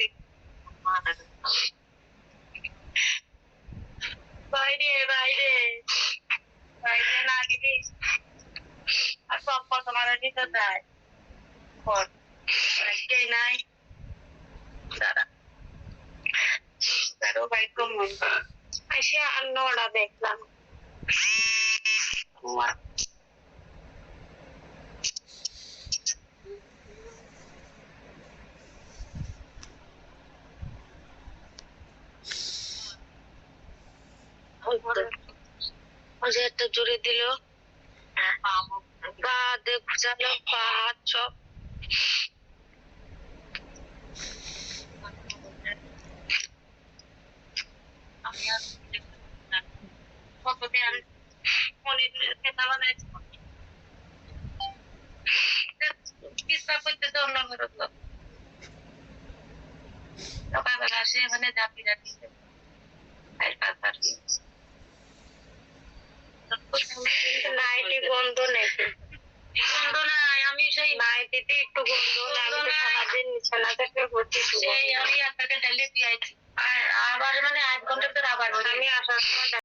দেখি বাইরে বাইরে বাইরে না গেলি কত মারা দিতে দেয় দাঁড়ো ভাই কমন এসে আর নড়া দেখলাম কুয়া ওই যে একটা জুড়ে দিল পা দেখ পা হাত সব করতে তো অন্য ঘর তো সকালবেলা আসে এখানে জাপি জাপি নাইটি গন্ধ নাকি গন্ধ নাই আমি সেই নাইটিতে একটু গন্ধ থেকে সেই আমি আপনাকে ডেলি দিয়েছি আর আবার মানে আধ ঘণ্টা পর আবার আমি আসার সময়